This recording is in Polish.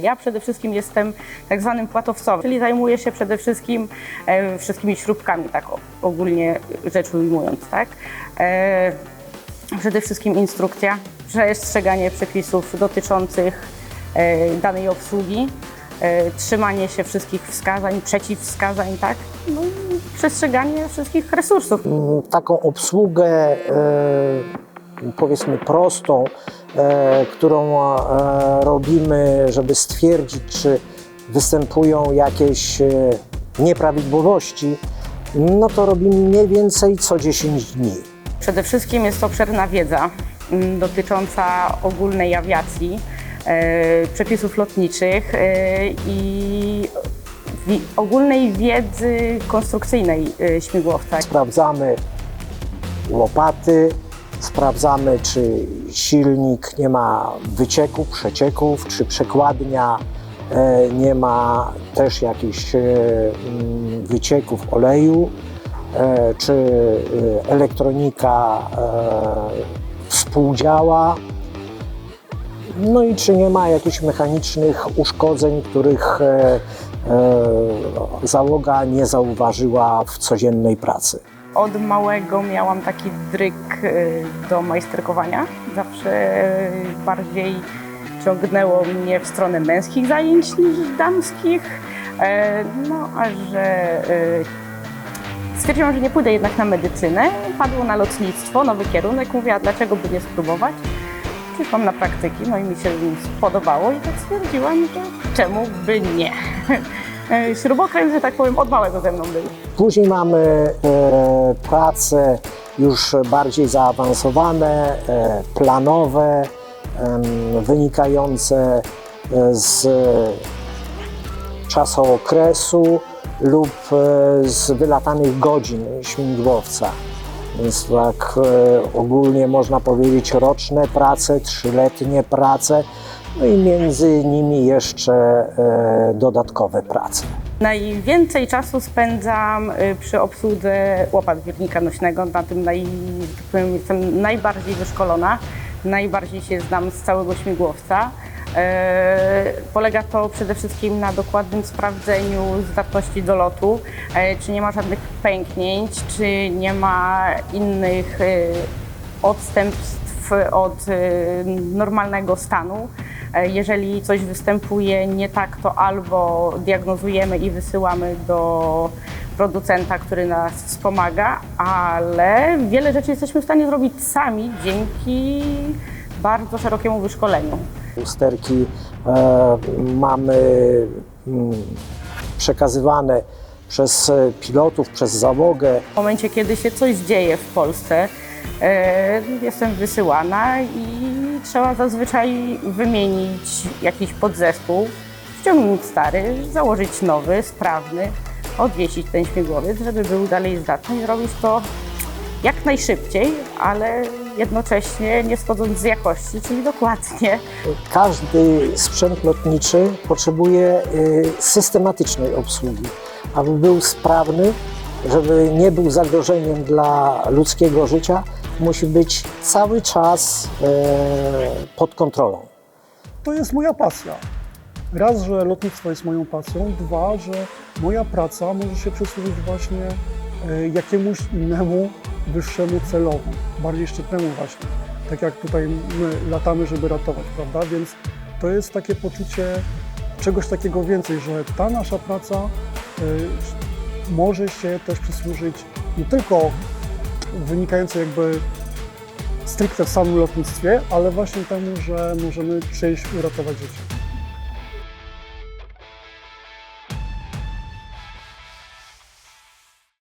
Ja przede wszystkim jestem tak zwanym płatowcowym, czyli zajmuję się przede wszystkim e, wszystkimi śrubkami, tak ogólnie rzecz ujmując, tak? E, przede wszystkim instrukcja, przestrzeganie przepisów dotyczących e, danej obsługi, e, trzymanie się wszystkich wskazań, przeciwwskazań, tak? No i przestrzeganie wszystkich resursów. Mm, taką obsługę, e, powiedzmy prostą, e, którą e, robimy, żeby stwierdzić, czy występują jakieś e, nieprawidłowości, no to robimy mniej więcej co 10 dni. Przede wszystkim jest to obszerna wiedza mm, dotycząca ogólnej awiacji, przepisów lotniczych i ogólnej wiedzy konstrukcyjnej śmigłowca. Sprawdzamy łopaty, sprawdzamy, czy silnik nie ma wycieków, przecieków, czy przekładnia e, nie ma też jakichś e, mm, wycieków oleju, e, czy elektronika współdziała. No i czy nie ma jakichś mechanicznych uszkodzeń, których załoga nie zauważyła w codziennej pracy. Od małego miałam taki dryk y, do majsterkowania. Zawsze bardziej ciągnęło mnie w stronę męskich zajęć niż damskich. E, No, a że y, stwierdziłam, że nie pójdę jednak na medycynę. Padło na lotnictwo, nowy kierunek. Mówię, a dlaczego by nie spróbować? Przyszłam na praktyki, no i mi się spodobało i tak stwierdziłam, że czemu by nie. E, Śrubokręt, że tak powiem, od małego ze mną był. Później mamy e, prace już bardziej zaawansowane, e, planowe, em, wynikające e, z czasookresu lub e, z wylatanych godzin śmigłowca. Więc tak e, ogólnie można powiedzieć roczne prace, trzyletnie prace, no i między nimi jeszcze e, dodatkowe prace. Najwięcej czasu spędzam y, przy obsłudze łopat wirnika nośnego. Na tym naj, tak powiem, jestem najbardziej wyszkolona, najbardziej się znam z całego śmigłowca. E, polega to przede wszystkim na dokładnym sprawdzeniu zdatności do lotu, e, czy nie ma żadnych pęknięć, czy nie ma innych odstępstw od normalnego stanu. E, Jeżeli coś występuje nie tak, to albo diagnozujemy i wysyłamy do producenta, który nas wspomaga, ale wiele rzeczy jesteśmy w stanie zrobić sami dzięki bardzo szerokiemu wyszkoleniu. Usterki e, mamy mm, przekazywane przez pilotów, przez załogę. W momencie, kiedy się coś dzieje w Polsce, jestem wysyłana i trzeba zazwyczaj wymienić jakiś podzespół, ściągnąć stary, założyć nowy, sprawny, odwiesić ten śmigłowiec, żeby był dalej zdatny i zrobić to jak najszybciej, ale jednocześnie nie schodząc z jakości, czyli dokładnie. Każdy sprzęt lotniczy potrzebuje e, systematycznej obsługi, aby był sprawny, żeby nie był zagrożeniem dla ludzkiego życia, musi być cały czas e, pod kontrolą. To jest moja pasja. Raz, że lotnictwo jest moją pasją, dwa, że moja praca może się przysłużyć właśnie e, jakiemuś innemu, wyższemu celowi, bardziej szczytnemu właśnie. Tak jak tutaj my latamy, żeby ratować, prawda? Więc to jest takie poczucie czegoś takiego więcej, że ta nasza praca e, może się też przysłużyć nie tylko wynikająco jakby stricte w samym lotnictwie, ale właśnie temu, że możemy przyjść uratować życie.